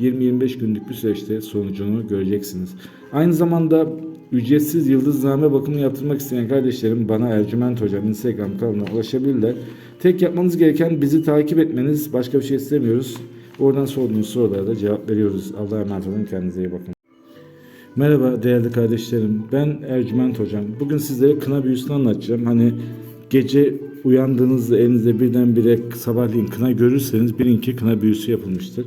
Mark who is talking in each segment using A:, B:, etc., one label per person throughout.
A: 20-25 günlük bir süreçte sonucunu göreceksiniz. Aynı zamanda ücretsiz yıldızname bakımı yaptırmak isteyen kardeşlerim bana Ercüment Hocam Instagram kanalına ulaşabilirler. Tek yapmanız gereken bizi takip etmeniz. Başka bir şey istemiyoruz. Oradan sorduğunuz sorulara da cevap veriyoruz. Allah'a emanet olun. Kendinize iyi bakın. Merhaba değerli kardeşlerim. Ben Ercüment Hocam. Bugün sizlere kına büyüsünü anlatacağım. Hani gece uyandığınızda elinizde birdenbire sabahleyin kına görürseniz bilin ki kına büyüsü yapılmıştır.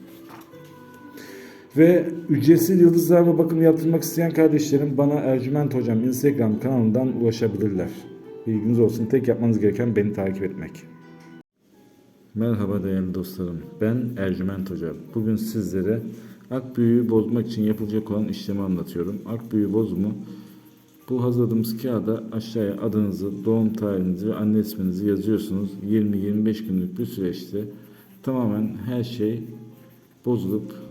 A: Ve ücretsiz yıldızlarla bakım yaptırmak isteyen kardeşlerim bana Ercüment Hocam Instagram kanalından ulaşabilirler. Bilginiz olsun. Tek yapmanız gereken beni takip etmek. Merhaba değerli dostlarım. Ben Ercüment Hoca. Bugün sizlere ak büyüğü bozmak için yapılacak olan işlemi anlatıyorum. Ak büyüğü bozumu bu hazırladığımız kağıda aşağıya adınızı, doğum tarihinizi ve anne isminizi yazıyorsunuz. 20-25 günlük bir süreçte tamamen her şey bozulup